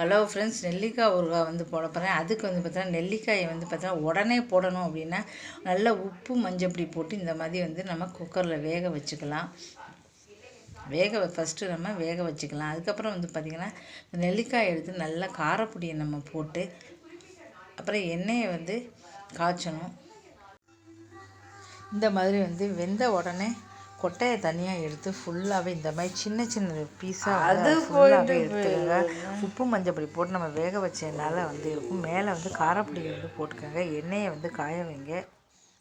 Hello friends நெல்லிக்காய் ஊறுகாய் வந்து போட போகிறேன் அதுக்கு வந்து பார்த்தீங்கன்னா நெல்லிக்காயை வந்து பார்த்தீங்கன்னா உடனே போடணும் அப்படின்னா நல்லா உப்பு மஞ்சப்பொடி போட்டு இந்த மாதிரி வந்து நம்ம குக்கரில் வேக வச்சுக்கலாம். வேக ஃபஸ்ட்டு நம்ம வேக வச்சுக்கலாம். அதுக்கப்புறம் வந்து பார்த்திங்கன்னா நெல்லிக்காய் எடுத்து நல்லா காரப்பொடியை நம்ம போட்டு அப்புறம் எண்ணெயை வந்து காய்ச்சணும். இந்த மாதிரி வந்து வெந்த உடனே கொட்டையை தனியாக எடுத்து ஃபுல்லாகவே இந்த மாதிரி சின்ன சின்ன பீஸாக அது ஃபுல்லாகவே எடுத்துக்கோங்க. உப்பு மஞ்சள் பொடி போட்டு நம்ம வேக வச்சதுனால வந்து இருக்கும் மேலே வந்து காரப்பொடி வந்து போட்டுக்கோங்க. எண்ணெயை வந்து காய வைங்க.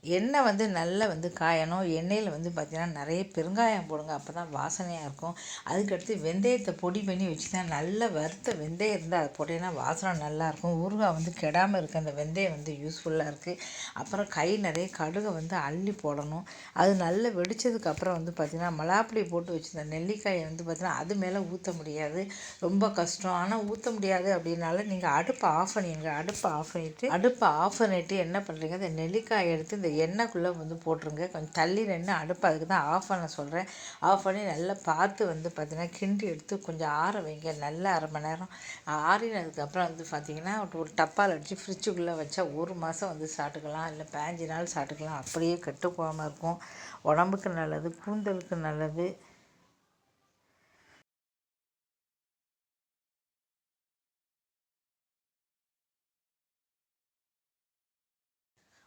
எண்ணெய் வந்து நல்லா வந்து காயணும். எண்ணெயில் வந்து பார்த்திங்கன்னா நிறைய பெருங்காயம் போடுங்க. அப்போ தான் வாசனையாக இருக்கும். அதுக்கடுத்து வெந்தயத்தை பொடி பண்ணி வச்சு தான் நல்லா வறுத்த வெந்தயம் இருந்தால் அதை போட்டிங்கன்னா வாசனை நல்லாயிருக்கும் ஊறுகாய் வந்து கெடாமல் இருக்க அந்த வெந்தயம் வந்து யூஸ்ஃபுல்லாக இருக்குது அப்புறம் கை நிறைய கடுகை வந்து அள்ளி போடணும். அது நல்லா வெடித்ததுக்கு அப்புறம் வந்து பார்த்திங்கன்னா மலாப்பொடி போட்டு வச்சுருந்த நெல்லிக்காயை வந்து பார்த்திங்கன்னா அது மேலே ஊற்ற முடியாது. ரொம்ப கஷ்டம். ஆனால் ஊற்ற முடியாது அப்படின்னால நீங்கள் அடுப்பை ஆஃப் பண்ணிடுங்க. அடுப்பை ஆஃப் பண்ணிவிட்டு அடுப்பை ஆஃப் பண்ணிவிட்டு என்ன பண்ணுறீங்க அந்த நெல்லிக்காயை எடுத்து இந்த எண்ணெய்க்குள்ளே வந்து போட்டுருங்க. கொஞ்சம் தள்ளி நின்று அடுப்பு அதுக்கு தான் ஆஃப் பண்ண சொல்கிறேன் ஆஃப் பண்ணி நல்லா பார்த்து வந்து பார்த்திங்கன்னா கிண்டி எடுத்து கொஞ்சம் ஆற வைங்க. நல்லா அரை மணி நேரம் ஆறினதுக்கப்புறம் வந்து பார்த்திங்கன்னா ஒரு டப்பால் அடித்து ஃப்ரிட்ஜுக்குள்ளே வச்சா ஒரு மாதம் வந்து சாப்பிட்டுக்கலாம். இல்லை பேஞ்சு நாள் சாப்பிட்டுக்கலாம். அப்படியே கெட்டு போகாமல் இருக்கும். உடம்புக்கு நல்லது கூந்தலுக்கு நல்லது.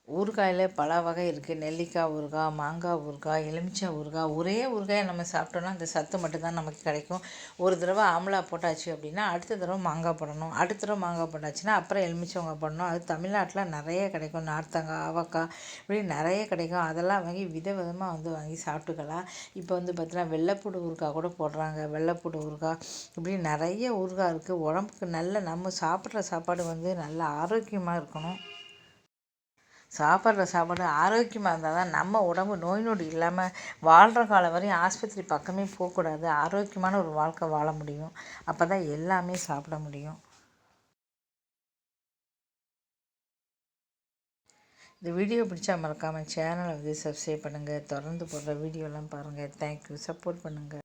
ஊறுகாயில் பல வகை இருக்குது நெல்லிக்காய் ஊறுகாய் மாங்காய் ஊறுகாய் எலுமிச்சை ஊறுகாய் ஒரே ஊறுகாயை நம்ம சாப்பிட்டோன்னா அந்த சத்து மட்டும்தான் நமக்கு கிடைக்கும். ஒரு தடவை ஆம்லா போட்டாச்சு அப்படின்னா அடுத்த தடவை மாங்காய் போடணும். அடுத்த தடவை மாங்காய் போட்டாச்சுன்னா அப்புறம் எலுமிச்சவங்க போடணும். அது தமிழ்நாட்டில் நிறைய கிடைக்கும். நார்த்தங்காய் ஆவக்காய் இப்படி நிறைய கிடைக்கும். அதெல்லாம் வாங்கி வித விதமாக வந்து வாங்கி சாப்பிட்டுக்கலாம். இப்போ வந்து பார்த்தீங்கன்னா வெள்ளைப்பூடு ஊறுகாய் கூட போடுறாங்க. வெள்ளைப்பூடு ஊறுகாய் இப்படி நிறைய ஊறுகாய் இருக்குது உடம்புக்கு நல்ல நம்ம சாப்பிட்ற சாப்பாடு வந்து நல்ல ஆரோக்கியமாக இருக்கணும். சாப்பிட்ற சாப்பாடு ஆரோக்கியமாக இருந்தால் தான் நம்ம உடம்பு நோய் நொடி இல்லாமல் வாழ்கிற காலம் வரையும் ஆஸ்பத்திரி பக்கமே போகக்கூடாது. ஆரோக்கியமான ஒரு வாழ்க்கை வாழ முடியும். அப்போ தான் எல்லாமே சாப்பிட முடியும். இந்த வீடியோ பிடிச்சா மறக்காமல் சேனலை வந்து சப்ஸ்கிரைப் பண்ணுங்கள் தொடர்ந்து போடுற வீடியோலாம் பாருங்கள் தேங்க்யூ சப்போர்ட் பண்ணுங்கள்